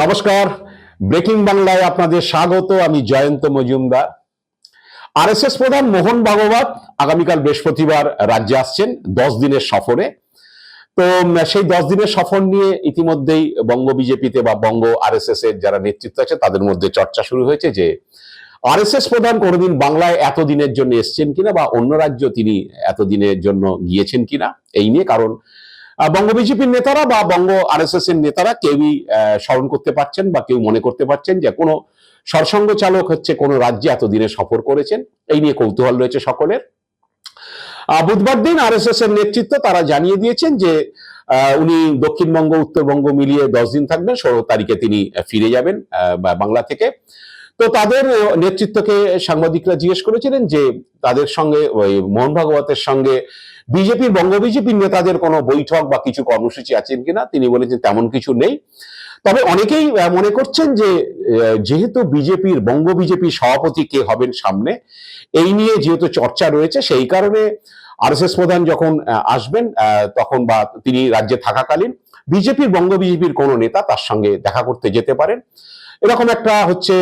নমস্কার। ব্রেকিং বাংলায় আপনাদের স্বাগত, আমি জয়ন্ত মজুমদার। আরএসএস প্রধান মোহন ভাগবত, আগামীকাল বৃহস্পতিবার রাজ্যে আসছেন, দশ দিনের সফরে। তো সেই দশ দিনের সফর নিয়ে ইতিমধ্যেই বঙ্গ বিজেপিতে বা বঙ্গ আরএসএস এর যারা নেতৃত্ব আছে, তাদের মধ্যে চর্চা শুরু হয়েছে যে, আরএসএস প্রধান কোনোদিন বাংলায় এতদিনের জন্য এসছেন কিনা বা অন্য রাজ্য তিনি এতদিনের জন্য গিয়েছেন কিনা, এই নিয়ে কারণ বঙ্গ বিজেপির নেতারা বা বঙ্গ আরএসএস এর নেতারা কেউই স্মরণ করতে পারছেন বা কেউ মনে করতে পারছেন যে কোনো সরসঙ্গ চালক হচ্ছে কোনো রাজ্যে এতদিনে সফর করেছেন। এই নিয়ে কৌতূহল রয়েছে সকলের। বুধবার দিন আর এর নেতৃত্ব তারা জানিয়ে দিয়েছেন যে উনি দক্ষিণবঙ্গ, উত্তরবঙ্গ মিলিয়ে দশ দিন থাকবেন, ষোলো তারিখে তিনি ফিরে যাবেন বাংলা থেকে। তো তাদের নেতৃত্বকে সাংবাদিকরা জিজ্ঞেস করেছিলেন যে তাদের সঙ্গে, ওই মোহন ভাগবতের সঙ্গে বিজেপির, বঙ্গ বিজেপির নেতাদের কোনো বৈঠক বা কিছু কর্মসূচি আছেন কিনা? তিনি বলেছেন তেমন কিছু নেই। তবে অনেকেই মনে করছেন যে যেহেতু বিজেপির, বঙ্গ বিজেপির সভাপতি কে হবেন সামনে, এই নিয়ে যেহেতু চর্চা রয়েছে, সেই কারণে আরএসএস প্রধান যখন আসবেন তখন বা তিনি রাজ্যে থাকাকালীন বিজেপির, বঙ্গ বিজেপির কোনো নেতা তার সঙ্গে দেখা করতে যেতে পারেন। এরকম একটা হচ্ছে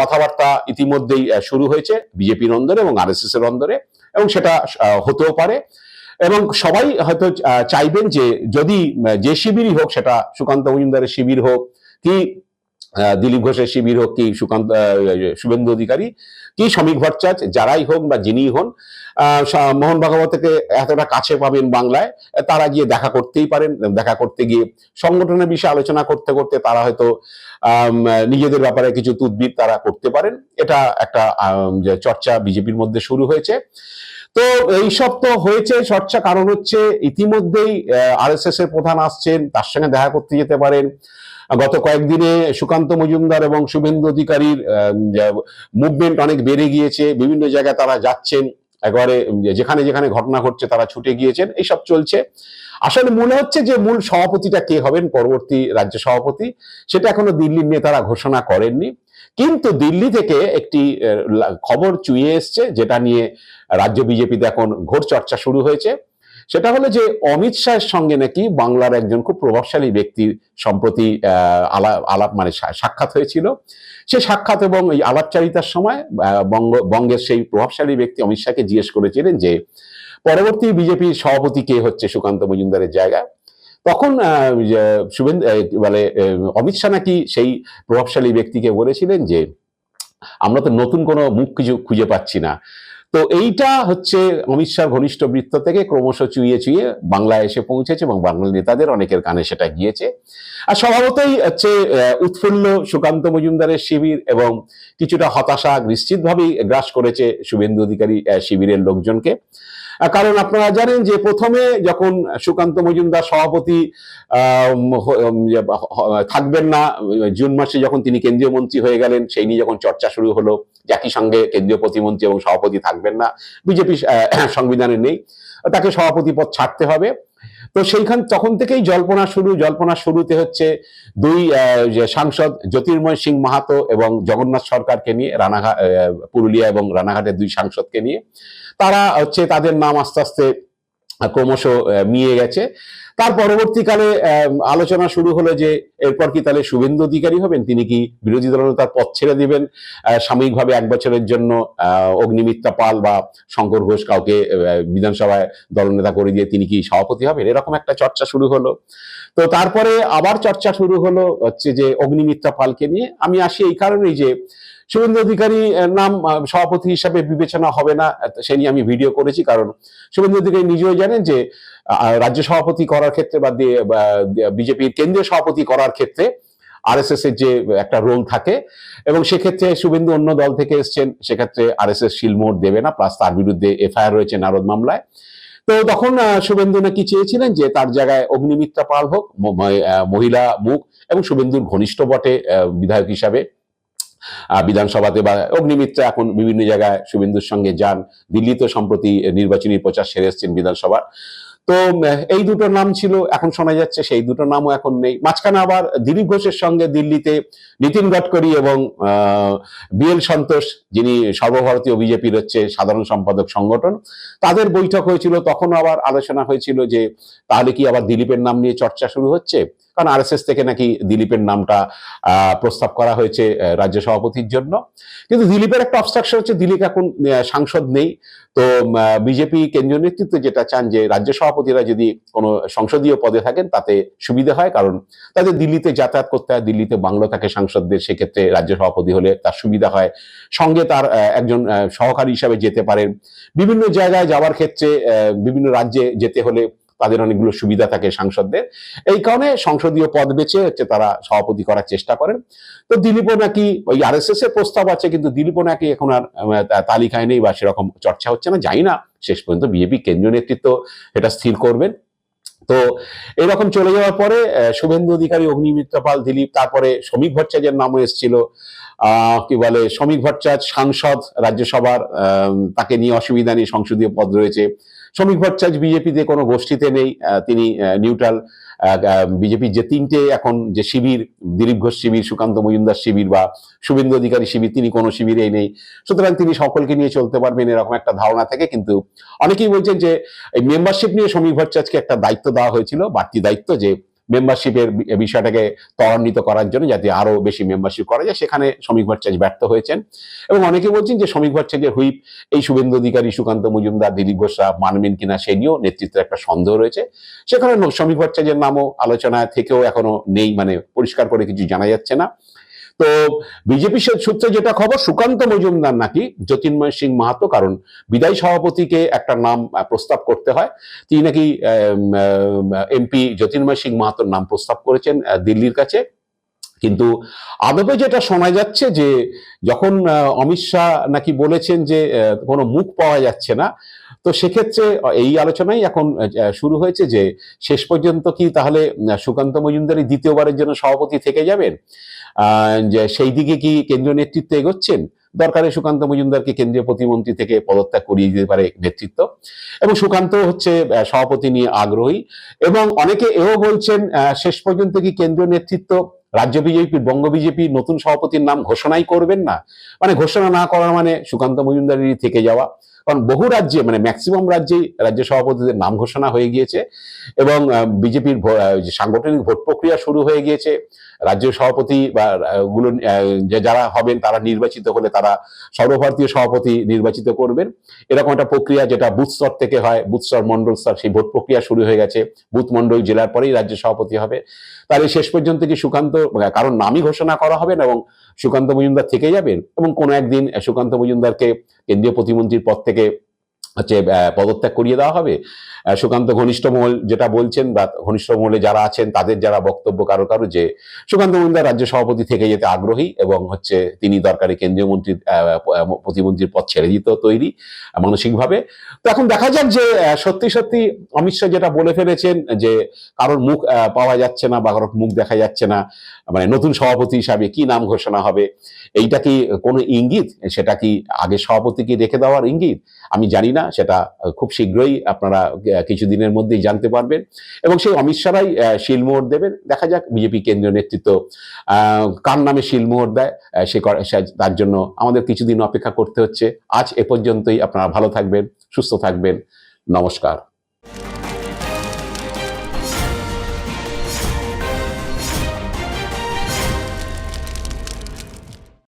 কথাবার্তা ইতিমধ্যেই শুরু হয়েছে বিজেপির অন্দরে এবং আরএসএস এর অন্দরে এবং সেটা হতেও পারে। এবং সবাই হয়তো চাইবেন যে যদি যে শিবিরই হোক, সেটা সুকান্ত মজুমদারের শিবির হোক, কি দিলীপ ঘোষের শিবির হোক কি সুকান্ত শুভেন্দু অধিকারী, কি শ্রমিক ভট্টাচার্য, যারাই হোক বা যিনিই হন মোহন ভাগবতকে এতটা কাছে পাবেন বাংলায়, তারা গিয়ে দেখা করতেই পারেন, দেখা করতে গিয়ে সংগঠনের বিষয়ে আলোচনা করতে করতে তারা হয়তো নিজেদের ব্যাপারে কিছু তুদবির তারা করতে পারেন। এটা একটা চর্চা বিজেপির মধ্যে শুরু হয়েছে। তো এইসব তো হয়েছে চর্চা কারণ হচ্ছে ইতিমধ্যেই আরএসএস এর প্রধান আসছেন, তার সঙ্গে দেখা করতে যেতে পারেন। গত কয়েকদিনে সুকান্ত মজুমদার এবং শুভেন্দু অধিকারীর মুভমেন্ট অনেক বেড়ে গিয়েছে, বিভিন্ন জায়গায় তারা যাচ্ছেন, একবারে যেখানে যেখানে ঘটনা ঘটছে তারা ছুটে গিয়েছেন, এইসব চলছে। আসলে মনে হচ্ছে যে মূল সভাপতিটা কে হবেন, পরবর্তী রাজ্য সভাপতি, সেটা এখনও দিল্লির নেতারা ঘোষণা করেননি। কিন্তু দিল্লি থেকে একটি খবর চুইয়ে এসছে, যেটা নিয়ে রাজ্য বিজেপিতে এখন ঘোর চর্চা শুরু হয়েছে। সেটা হলো যে অমিত শাহের সঙ্গে নাকি বাংলার একজন খুব প্রভাবশালী ব্যক্তির সম্প্রতি আলাপ আলাপ মানে সাক্ষাৎ হয়েছিল। সে সাক্ষাৎ এবং এই আলাপচারিতার সময় বঙ্গ, বঙ্গের সেই প্রভাবশালী ব্যক্তি অমিত শাহকে জিজ্ঞেস করেছিলেন যে, পরবর্তী বিজেপির সভাপতি কে হচ্ছে সুকান্ত মজুমদারের জায়গায়? তখন বলে অমিত শাহ নাকি সেই প্রভাবশালী ব্যক্তিকে বলেছিলেন যে, আমরা তো নতুন কোনো মুখ কিছু খুঁজে পাচ্ছি না। তো এইটা হচ্ছে অমিত শাহ ঘনিষ্ঠ বৃত্ত থেকে ক্রমশ চুইয়ে চুইয়ে বাংলায় এসে পৌঁছেছে এবং বাংলা নেতাদের অনেকের কানে সেটা গিয়েছে। আর স্বভাবতই হচ্ছে উৎফুল্ল সুকান্ত মজুমদারের শিবির এবং কিছুটা হতাশা নিশ্চিতভাবেই গ্রাস করেছে শুভেন্দু অধিকারী শিবিরের লোকজনকে। কারণ আপনারা জানেন যে প্রথমে যখন সুকান্ত মজুমদার সভাপতি আহ, উম, হ- উম, যে হ- হ- থাকবেন না জুন মাসে যখন তিনি কেন্দ্রীয় মন্ত্রী হয়ে গেলেন সেই নিয়ে যখন চর্চা শুরু হলো একই সঙ্গে কেন্দ্রীয় প্রতিমন্ত্রী এবং সভাপতি থাকবেন না। বিজেপি সংবিধানে নেই। তাকে সভাপতি পদ ছাড়তে হবে। তো সেইখান, তখন থেকেই জল্পনা শুরু। জল্পনা শুরুতে হচ্ছে দুই সাংসদ জ্যোতির্ময় সিং মাহাতো এবং জগন্নাথ সরকারকে নিয়ে রানাঘাট পুরুলিয়া এবং রানাঘাটের দুই সাংসদকে নিয়ে। তারা হচ্ছে তাদের নাম আস্তে আস্তে ক্রমশ মিয়ে গেছে। তার পরবর্তীকালে আলোচনা শুরু হলো যে এরপর কি তাহলে শুভেন্দু অধিকারী হবেন? তিনি কি বিরোধী দলনেতার পথ ছেড়ে দিবেন? সাময়িকভাবে এক বছরের জন্য আহ, অগ্নিমিত্রা পাল বা শঙ্কর ঘোষ কাউকে বিধানসভায় দলনেতা করে দিয়ে তিনি কি সভাপতি হবেন? এরকম একটা চর্চা শুরু হলো। তো তারপরে আবার চর্চা শুরু হলো হচ্ছে যে অগ্নিমিত্রা পালকে নিয়ে। আমি আসি এই কারণেই যে শুভেন্দু অধিকারী নাম সভাপতি হিসাবে বিবেচনা হবে না সে নিয়ে আমি ভিডিও করেছি, কারণ শুভেন্দু অধিকারী নিজেও জানেন যে রাজ্য সভাপতি করার ক্ষেত্রে বা বিজেপির কেন্দ্রীয় সভাপতি করার ক্ষেত্রে আরএসএস এর যে একটা রোল থাকে, এবং সেক্ষেত্রে শুভেন্দু অন্য দল থেকে এসছেন, সেক্ষেত্রে আর এস আরএসএস শিলমোড় দেবে না প্লাস তার বিরুদ্ধে এফআইআর রয়েছে নারদ মামলায়। তো তখন শুভেন্দু নাকি চেয়েছিলেন যে তার জায়গায় অগ্নিমিত্রা পাল হোক মহিলা মুখ, এবং শুভেন্দুর ঘনিষ্ঠ বটে বিধায়ক হিসাবে। বিধানসভাতে বা অগ্নিমিত্রা এখন বিভিন্ন জায়গায় শুভেন্দুর সঙ্গে যান। দিল্লিতে সম্প্রতি নির্বাচনী প্রচার সেরে এসছেন বিধানসভার। তো এই দুটো নাম ছিল, এখন শোনা যাচ্ছে সেই দুটো নামও এখন নেই। মাঝখানে আবার দিলীপ ঘোষের সঙ্গে দিল্লিতে নীতিন গডকরি এবং বিএল সন্তোষ, যিনি সর্বভারতীয় বিজেপির হচ্ছে সাধারণ সম্পাদক সংগঠন, তাদের বৈঠক হয়েছিল। তখন আবার আলোচনা হয়েছিল যে তাহলে কি আবার দিলীপের নাম নিয়ে চর্চা শুরু হচ্ছে? কারণ আরএসএস থেকে নাকি দিলীপের নামটা প্রস্তাব করা হয়েছে রাজ্য সভাপতির জন্য। কিন্তু দিলীপের একটা অবস্ট্রাকশন হচ্ছে, দিলীপ এখন সাংসদ নেই। তো বিজেপি কেন্দ্রীয় নেতৃত্ব যেটা চান যে রাজ্য সভাপতিরা যদি কোনো সংসদীয় পদে থাকেন, তাতে সুবিধা হয়। কারণ তাদের দিল্লিতে যাতায়াত করতে হয়, দিল্লিতে বাংলো থাকে সাংসদদের, সেক্ষেত্রে রাজ্য সভাপতি হলে তার সুবিধা হয়। সঙ্গে তার একজন সহকারী হিসাবে যেতে পারেন। বিভিন্ন জায়গায় যাওয়ার ক্ষেত্রে বিভিন্ন রাজ্যে যেতে হলে তাদের অনেকগুলো সুবিধা থাকে সাংসদদের। এই কারণে সংসদীয় পদ বেছে হচ্ছে তারা সভাপতি করার চেষ্টা করেন। তো দিলীপও নাকি ওই আরএসএস এর প্রস্তাব আছে, কিন্তু দিলীপও নাকি এখন আর তালিকায় নেই বা সেরকম চর্চা হচ্ছে না, জানি না। শেষ পর্যন্ত বিজেপি কেন্দ্রীয় নেতৃত্ব এটা স্থির করবেন। তো এরকম চলে যাওয়ার পরে শুভেন্দু অধিকারী, অগ্নিমিত্র পাল, দিলীপ, তারপরে শ্রমিক ভট্টাচার্যের নামও এসেছিল। কি বলে, শ্রমিক ভট্টাচার্য সাংসদ রাজ্যসভার তাকে নিয়ে অসুবিধা নেই, সংসদীয় পদ রয়েছে। শ্রমিক ভট্টাচার্য বিজেপিতে কোনো গোষ্ঠীতে নেই তিনি নিউট্রাল বিজেপির যে তিনটে এখন যে শিবির, দিলীপ ঘোষ শিবির, সুকান্ত মজুমদার শিবির বা শুভেন্দু অধিকারী শিবির, তিনি কোনো শিবিরেই নেই। সুতরাং তিনি সকলকে নিয়ে চলতে পারবেন এরকম একটা ধারণা থেকে, কিন্তু অনেকেই বলছেন যে এই মেম্বারশিপ নিয়ে শ্রমিক ভট্টাচার্যকে একটা দায়িত্ব দেওয়া হয়েছিল, বাড়তি দায়িত্ব যে মেম্বারশিপের বিষয়টাকে ত্বরান্বিত করার জন্য যাতে আরও বেশি মেম্বারশিপ করা যায়, সেখানে শ্রমিক ভট্টাচার্য ব্যর্থ হয়েছেন। এবং অনেকে বলছেন যে শ্রমিক ভট্টাচার্যের হুইপ, এই শুভেন্দু অধিকারী, সুকান্ত মজুমদার, দিলীপ ঘোষরা মানবেন কিনা, সে নিয়েও নেতৃত্বের একটা সন্দেহ রয়েছে। সেখানে শ্রমিক ভট্টাচার্যের নামও আলোচনা থেকেও এখনও নেই মানে পরিষ্কার করে কিছু জানা যাচ্ছে না। তো বিজেপি সূত্রে যেটা খবর, সুকান্ত মজুমদার নাকি জ্যোতির্ময় সিং মাহাতো, কারণ বিদায়ী সভাপতিকে একটা নাম প্রস্তাব করতে হয়। তিনি নাকি এমপি জ্যোতির্ময় সিং মাহাতোর নাম প্রস্তাব করেছেন দিল্লির কাছে। কিন্তু আদপে যেটা শোনা যাচ্ছে যে, যখন অমিত শাহ নাকি বলেছেন যে কোনো মুখ পাওয়া যাচ্ছে না তো সেক্ষেত্রে এই আলোচনাই এখন শুরু হয়েছে যে শেষ পর্যন্ত কি তাহলে সুকান্ত মজুমদারই দ্বিতীয়বারের জন্য সভাপতি থেকে যাবেন? যে সেই দিকে কি কেন্দ্রীয় নেতৃত্ব এগোচ্ছেন? দরকারে সুকান্ত মজুমদারকে কেন্দ্রীয় প্রতিমন্ত্রী থেকে পদত্যাগ করিয়ে দিতে পারে নেতৃত্ব। এবং সুকান্ত হচ্ছে সভাপতি নিয়ে আগ্রহী। এবং অনেকে এও বলছেন শেষ পর্যন্ত কি কেন্দ্রীয় নেতৃত্ব রাজ্য বিজেপি বঙ্গ বিজেপি নতুন সভাপতির নাম ঘোষণাই করবেন না? মানে ঘোষণা না করার মানে সুকান্ত মজুমদারেরই থেকে যাওয়া। কারণ বহু রাজ্যে মানে ম্যাক্সিমাম রাজ্যেই রাজ্য সভাপতিদের নাম ঘোষণা হয়ে গিয়েছে এবং বিজেপির সাংগঠনিক ভোট প্রক্রিয়া শুরু হয়ে গিয়েছে। রাজ্য সভাপতি বা গুলো যারা হবেন তারা নির্বাচিত হলে তারা সর্বভারতীয় সভাপতি নির্বাচিত করবেন। এরকম একটা প্রক্রিয়া যেটা বুথ স্তর থেকে হয়, বুথ স্তর, মন্ডল স্তর, সেই ভোট প্রক্রিয়া শুরু হয়ে গেছে। বুথ, মন্ডল জেলার পরেই রাজ্য সভাপতি হবে। তাহলে শেষ পর্যন্ত কি সুকান্ত, কারণ নামই ঘোষণা করা হবে না এবং সুকান্ত মজুমদার থেকে যাবেন এবং কোনো একদিন সুকান্ত মজুমদারকে কেন্দ্রীয় প্রতিমন্ত্রীর পদ থেকে হচ্ছে পদত্যাগ করিয়ে দেওয়া হবে। সুকান্ত ঘনিষ্ঠ মহল যেটা বলছেন বা ঘনিষ্ঠ মহলে যারা আছেন, তাদের যারা বক্তব্য কারও কারও যে সুকান্ত মজুমদার রাজ্য সভাপতি থেকে যেতে আগ্রহী এবং হচ্ছে তিনি দরকারি কেন্দ্রীয় মন্ত্রীর প্রতিমন্ত্রীর পদ ছেড়ে দিতে তৈরি মানসিকভাবে। তো এখন দেখা যাক যে সত্যি সত্যি অমিত শাহ যেটা বলে ফেলেছেন যে কারোর মুখ পাওয়া যাচ্ছে না বা কারোর মুখ দেখা যাচ্ছে না মানে নতুন সভাপতি হিসাবে কি নাম ঘোষণা হবে, এইটা কি কোনো ইঙ্গিত? সেটা কি আগে সভাপতিকে রেখে দেওয়ার ইঙ্গিত? আমি জানি না, সেটা খুব শীঘ্রই আপনারা কিছুদিনের মধ্যেই জানতে পারবেন। এবং সেই অমিত শাহরাই শিলমোহর দেবেন দেখা যাক বিজেপি কেন্দ্রীয় নেতৃত্ব কার নামে শিলমোহর দেয় সে- তার জন্য আমাদের কিছুদিন অপেক্ষা করতে হচ্ছে। আজ এ পর্যন্তই, আপনারা ভালো থাকবেন, সুস্থ থাকবেন। নমস্কার।